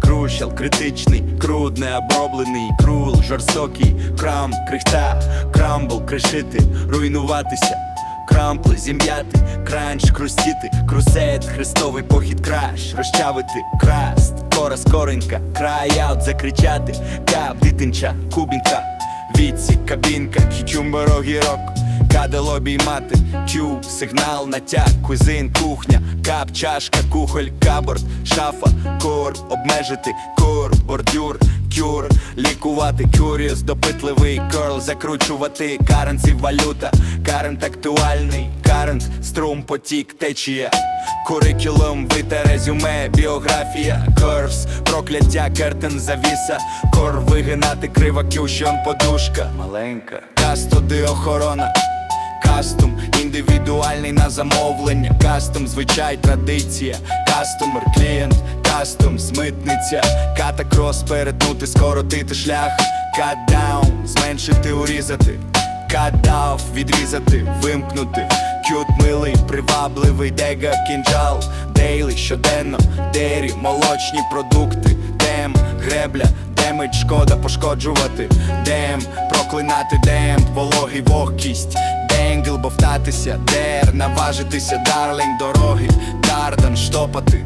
крущал критичний, круд необроблений, крул, жорстокий, крам, крихта, крамбл, кришити, руйнуватися. Крампли, зім'яти, кранч, хрустіти, крусет, хрестовий похід, краш, розчавити, краст, кора скоренька, край-аут, закричати, кап, дитинча, кубінка, віці, кабінка, кічумберо, гірок, кадело обіймати, чу, сигнал, натяг, кузин, кухня, кап, чашка, кухоль, каборд, шафа, кор, обмежити, кор, бордюр, кюр, лікувати, кюріус, допитливий керл, закручувати, каренці, валюта, карент актуальний, карент, струм, потік, течія. Курикулум, вите резюме, біографія, корс, прокляття, кертен, завіса, кор вигинати, крива кющон, подушка, маленька, кастоди, охорона. Кастом. Індивідуальний на замовлення, кастом, звичай, традиція, кастомер, клієнт, кастом, смитниця, катакрос, перетнути, скоротити шлях, катдаун, зменшити, урізати, катдав, відрізати, вимкнути, кют милий, привабливий, дега, кінжал, дейлі, щоденно, дері, молочні продукти, дем, гребля, демедж, шкода пошкоджувати, дем, проклинати дем, вологий вогкість, денгл, бовтатися, дер, наважитися, дарлінг, дороги, дардан, штопати.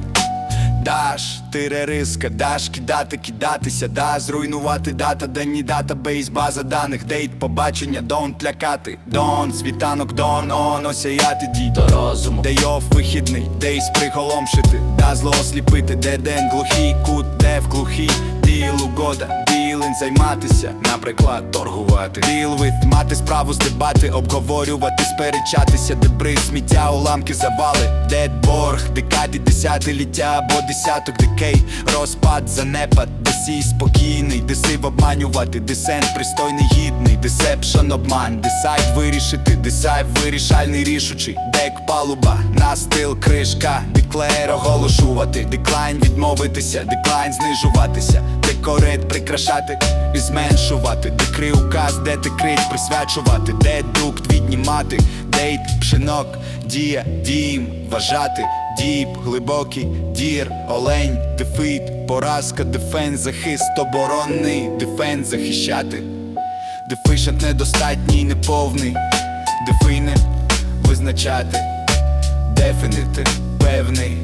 Даш, тирериска, даш кидати, кидатися, да, зруйнувати дата, дані датабейс, база даних, дейт, побачення, дон лякати, дон, світанок, дон, он, осяяти дій до розуму, де йов вихідний, дейс приголомшити, да зло осліпити, де день глухий, кут, де в глухий, діл угода, ділень займатися, наприклад, торгувати, діл вид, мати справу здебати, обговорювати, сперечатися, дебри, сміття, уламки, завали, дед борг, декаді, десятиліття або десяток декей, розпад, занепад, десій спокійний, десив обманювати, десент пристойний, гідний, десепшн, обман, десайд вирішити, десайв вирішальний рішучий, дек палуба, настил, кришка, деклеєр оголошувати, деклайн відмовитися, деклайн знижуватися, декорет прикрашати і зменшувати, декри указ, де декрит присвячувати, дедукт віднімати, дейт, пшенок, дія, дім, вважати. Діп, глибокий, дір, олень, дефіт, поразка, дефенс, захист, оборонний, дефенс захищати. Дефішент недостатній, неповний, дефіне визначати, дефінити, певний,